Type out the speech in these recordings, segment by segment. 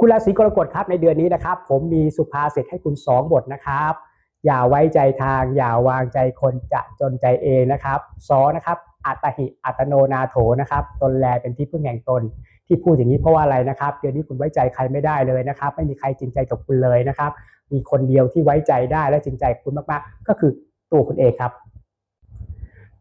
คุณราศีกรกฎครับในเดือนนี้นะครับ ผมมีสุภาษิตให้คุณ 2 บทนะครับ อย่าไว้ใจทาง อย่าวางใจคนจะจนใจเองนะครับสอนะครับอัตหิอัตโนนาโถนะครับตนแลเป็นที่พึ่งแห่งตน ที่พูดอย่างนี้เพราะว่าอะไรนะครับ เดือนนี้คุณไว้ใจใครไม่ได้เลยนะครับ ไม่มีใครจริงใจกับคุณเลยนะครับ มีคนเดียวที่ไว้ใจได้และจริงใจคุณมากๆ ก็คือตัวคุณเองครับ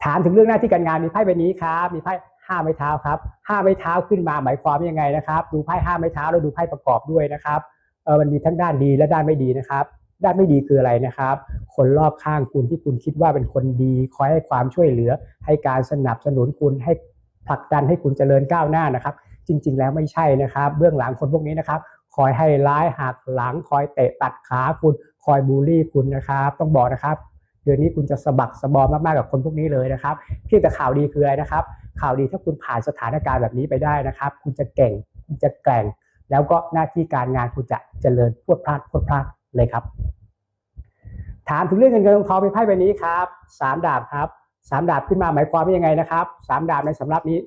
ถามถึงเรื่องหน้าที่การงานมีไพ่ใบนี้ครับมีไพ่ ห้าไม้เท้าครับห้าไม้เท้าขึ้นมาหมายความยังไงนะครับ ดูไพ่ห้าไม้เท้าแล้วดูไพ่ประกอบด้วยนะครับเออมันมีทั้งด้านดีและด้านไม่ดีนะครับด้านไม่ดีคืออะไรนะครับ คนรอบข้างคุณที่คุณคิดว่าเป็นคนดี คอยให้ความช่วยเหลือ ให้การสนับสนุนคุณให้ผลักดันให้คุณเจริญก้าวหน้านะครับ จริง ๆ แล้วไม่ใช่นะครับ เบื้องหลังคนพวกนี้นะครับ คอยให้ร้ายหักหลัง คอยเตะตัดขาคุณ คอยบูลลี่คุณนะครับ ต้องบอกนะครับ เดือนนี้คุณจะสะบักสะบอมมากๆกับคนพวกนี้เลยนะครับเพียงแต่ข่าวดีคืออะไรนะครับ ข่าวดีถ้าคุณผ่านสถานการณ์แบบนี้ไปได้นะครับ คุณจะเก่งคุณจะแกร่ง แล้วก็หน้าที่การงานคุณจะเจริญพรวดพลาดพรวดพลาดเลยครับ ถามถึงเรื่องเงินเงินทองทองเป็นไพ่ใบนี้ครับสามดาบครับสามดาบขึ้นมาหมายความว่ายังไงนะครับสามดาบในสำรับนี้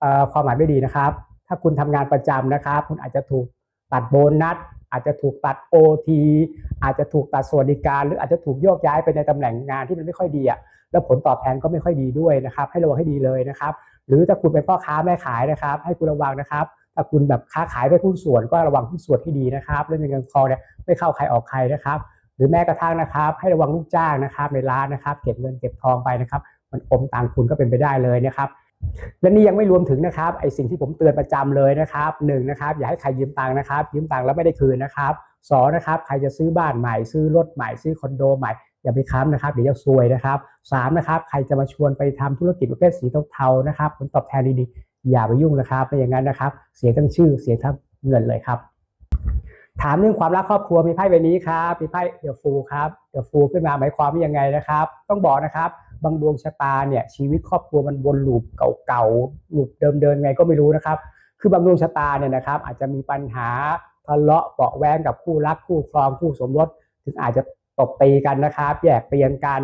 เอ่อความหมายไม่ดีนะครับ ถ้าคุณทำงานประจำนะครับ คุณอาจจะถูกตัดโบนัส อาจจะถูกตัดโอทีอาจจะถูกตัดสวัสดิการ หรืออาจจะถูกโยกย้ายไปในตำแหน่งงานที่มันไม่ค่อยดีอะแล้วผลตอบแทนก็ไม่ค่อยดีด้วยนะครับ ให้ระวังให้ดีเลยนะครับ หรือถ้าคุณเป็นพ่อค้าแม่ขายนะครับ ให้คุณระวังนะครับถ้าคุณแบบค้าขายไปหุ้นส่วนก็ระวังหุ้นส่วนให้ดีนะครับเรื่องเงินเงินทองเนี่ยไม่เข้าใครออกใครนะครับ หรือแม้กระทั่งนะครับ ให้ระวังลูกจ้างนะครับในร้านนะครับ เก็บเงินเก็บทองไปนะครับ มันอมตังคุณก็เป็นไปได้เลยนะครับ และนี่ยังไม่รวมถึงนะครับไอสิ่งที่ผมเตือนประจำเลยนะครับหนึ่งนะครับ อย่าให้ใครยืมตังค์นะครับ ยืมตังค์แล้วไม่ได้คืนนะครับสองนะครับใครจะซื้อบ้านใหม่ ซื้อรถใหม่ซื้อคอนโดใหม่อย่าไปค้ำนะครับเดี๋ยวจะซวยนะครับสามนะครับใครจะมาชวนไปทำธุรกิจประเภทสีเทาๆนะครับผลตอบแทนดีๆอย่าไปยุ่งนะครับไม่อย่างนั้นนะครับ เสียทั้งชื่อเสียทั้งเงินเลยครับถามเรื่องความรักครอบครัวมีไพ่ใบนี้ครับมีไพ่เดอะฟูครับเดอะฟูขึ้นมาหมายความว่ายังไงนะครับ ต้องบอกนะครับ บางดวงชะตาเนี่ยชีวิตครอบครัวมันวนลูปเก่าๆลูปเดิมๆไงก็ไม่รู้นะครับ คือบางดวงชะตาเนี่ยนะครับ อาจจะมีปัญหาทะเลาะเบาะแวงกับคู่รักคู่ครองคู่สมรสถึงอาจจะตบตีกันนะครับ แยกเตียงกัน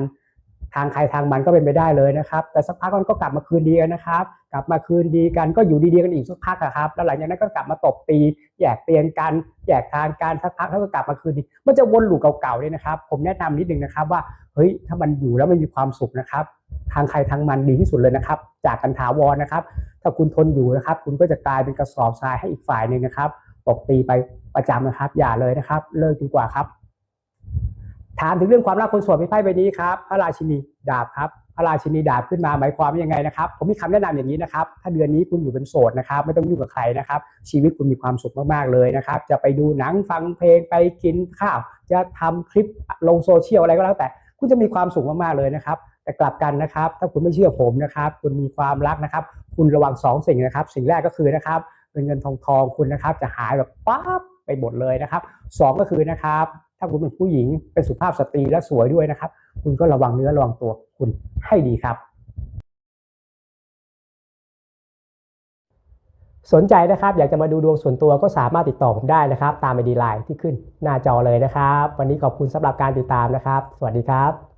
ทางใครทางมันก็เป็นไปได้เลยนะครับ แต่สักพักมันก็กลับมาคืนดีกันนะครับ กลับมาคืนดีกันก็อยู่ดีๆกันอีกสักพักอะครับ แล้วหลังจากนั้นก็กลับมาตบตีแยกเตียงกันแยกทางกันสักพักแล้วก็กลับมาคืนดี มันจะวนลูปเก่าๆเลยนะครับ ผมแนะนำนิดนึงนะครับว่าเฮ้ยถ้ามันอยู่แล้วไม่มีความสุขนะครับ ทางใครทางมันดีที่สุดเลยนะครับ จากกันถาวรนะครับ ถ้าคุณทนอยู่นะครับ คุณก็จะกลายเป็นกระสอบทรายให้อีกฝ่ายหนึ่งนะครับตบตีไปประจำนะครับ อย่าเลยนะครับ เลิกดีกว่าครับามถึงเรื่องความรักคนโสดมีไพ่ใบนี้ครับพระราชินีดาบครับพระราชินีดาบขึ้นมาหมายความว่ายังไงนะครับ ผมมีคำแนะนำอย่างนี้นะครับ ถ้าเดือนนี้คุณอยู่เป็นโสดนะครับ ไม่ต้องยุ่งกับใครนะครับ ชีวิตคุณมีความสุขมากๆเลยนะครับ จะไปดูหนังฟังเพลงไปกินข้าว จะทำคลิปลงโซเชียลอะไรก็แล้วแต่ คุณจะมีความสุขมากๆเลยนะครับ แต่กลับกันนะครับ ถ้าคุณไม่เชื่อผมนะครับ คุณมีความรักนะครับ คุณระวังสองสิ่งนะครับ สิ่งแรกก็คือนะครับเงินเงินทองทองคุณนะครับ จะหายแบบปั๊บไปหมดเลยนะครับสองก็คือนะครับาคุณเป็นผู้หญิงเป็นสุภาพสตรีและสวยด้วยนะครับ คุณก็ระวังเนื้อระวังตัวคุณให้ดีครับ สนใจนะครับ อยากจะมาดูดวงส่วนตัวก็สามารถติดต่อผมได้นะครับ ตามไอดีไลน์ที่ขึ้นหน้าจอเลยนะครับ วันนี้ขอบคุณสำหรับการติดตามนะครับ สวัสดีครับ